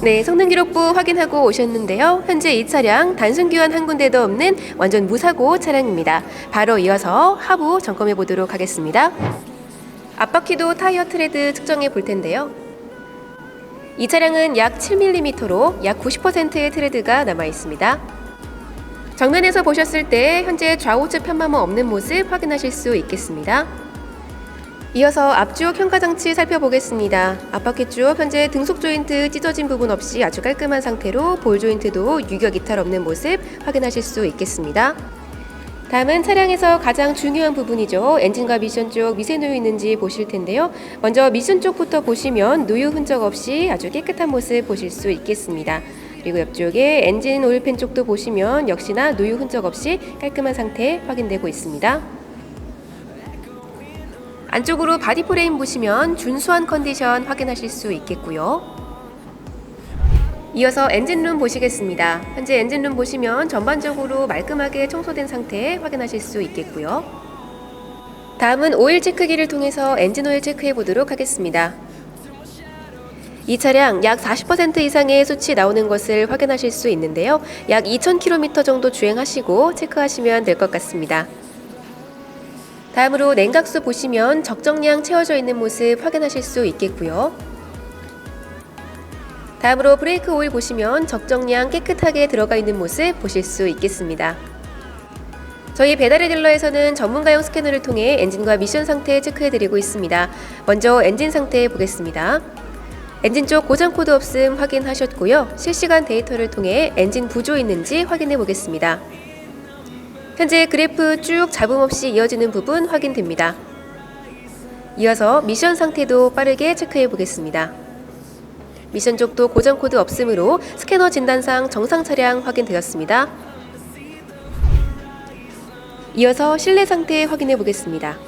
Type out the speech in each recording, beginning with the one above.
네, 성능 기록부 확인하고 오셨는데요. 현재 이 차량 단순 교환 한 군데도 없는 완전 무사고 차량입니다. 바로 이어서 하부 점검해 보도록 하겠습니다. 앞바퀴도 타이어 트레드 측정해 볼 텐데요. 이 차량은 약 7mm로 약 90%의 트레드가 남아 있습니다. 정면에서 보셨을 때 현재 좌우측 편마모 없는 모습 확인하실 수 있겠습니다. 이어서 앞쪽 현가 장치 살펴보겠습니다. 앞바퀴 쪽 현재 등속 조인트 찢어진 부분 없이 아주 깔끔한 상태로 볼 조인트도 유격 이탈 없는 모습 확인하실 수 있겠습니다. 다음은 차량에서 가장 중요한 부분이죠. 엔진과 미션 쪽 미세 누유 있는지 보실 텐데요. 먼저 미션 쪽부터 보시면 누유 흔적 없이 아주 깨끗한 모습 보실 수 있겠습니다. 그리고 옆쪽에 엔진 오일팬 쪽도 보시면 역시나 누유 흔적 없이 깔끔한 상태 확인되고 있습니다. 안쪽으로 바디 프레임 보시면 준수한 컨디션 확인하실 수 있겠고요. 이어서 엔진룸 보시겠습니다. 현재 엔진룸 보시면 전반적으로 말끔하게 청소된 상태 확인하실 수 있겠고요. 다음은 오일 체크기를 통해서 엔진 오일 체크해 보도록 하겠습니다. 이 차량 약 40% 이상의 수치 나오는 것을 확인하실 수 있는데요. 약 2000km 정도 주행하시고 체크하시면 될 것 같습니다. 다음으로 냉각수 보시면 적정량 채워져 있는 모습 확인하실 수 있겠고요. 다음으로 브레이크 오일 보시면 적정량 깨끗하게 들어가 있는 모습 보실 수 있겠습니다. 저희 배달의 딜러에서는 전문가용 스캐너를 통해 엔진과 미션 상태 체크해드리고 있습니다. 먼저 엔진 상태 보겠습니다. 엔진 쪽 고장 코드 없음 확인하셨고요. 실시간 데이터를 통해 엔진 부조 있는지 확인해 보겠습니다. 현재 그래프 쭉 잡음 없이 이어지는 부분 확인됩니다. 이어서 미션 상태도 빠르게 체크해 보겠습니다. 미션 쪽도 고장 코드 없으므로 스캐너 진단상 정상 차량 확인되었습니다. 이어서 실내 상태 확인해 보겠습니다.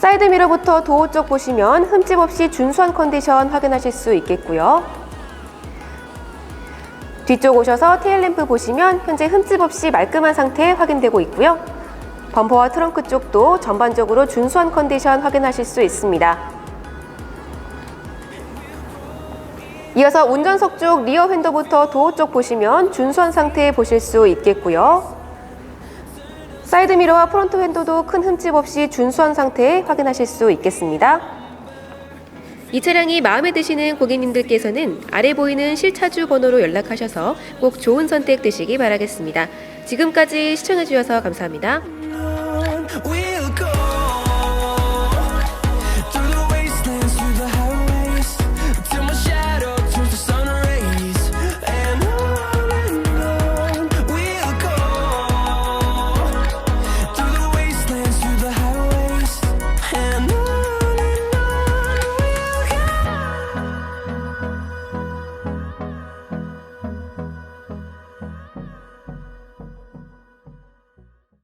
사이드 미러부터 도어 쪽 보시면 흠집 없이 준수한 컨디션 확인하실 수 있겠고요. 뒤쪽 오셔서 테일램프 보시면 현재 흠집 없이 말끔한 상태 확인되고 있고요. 범퍼와 트렁크 쪽도 전반적으로 준수한 컨디션 확인하실 수 있습니다. 이어서 운전석 쪽 리어 휀더부터 도어 쪽 보시면 준수한 상태 보실 수 있겠고요. 사이드 미러와 프론트 휀더도 큰 흠집 없이 준수한 상태 확인하실 수 있겠습니다. 이 차량이 마음에 드시는 고객님들께서는 아래 보이는 실차주 번호로 연락하셔서 꼭 좋은 선택 되시기 바라겠습니다. 지금까지 시청해주셔서 감사합니다. We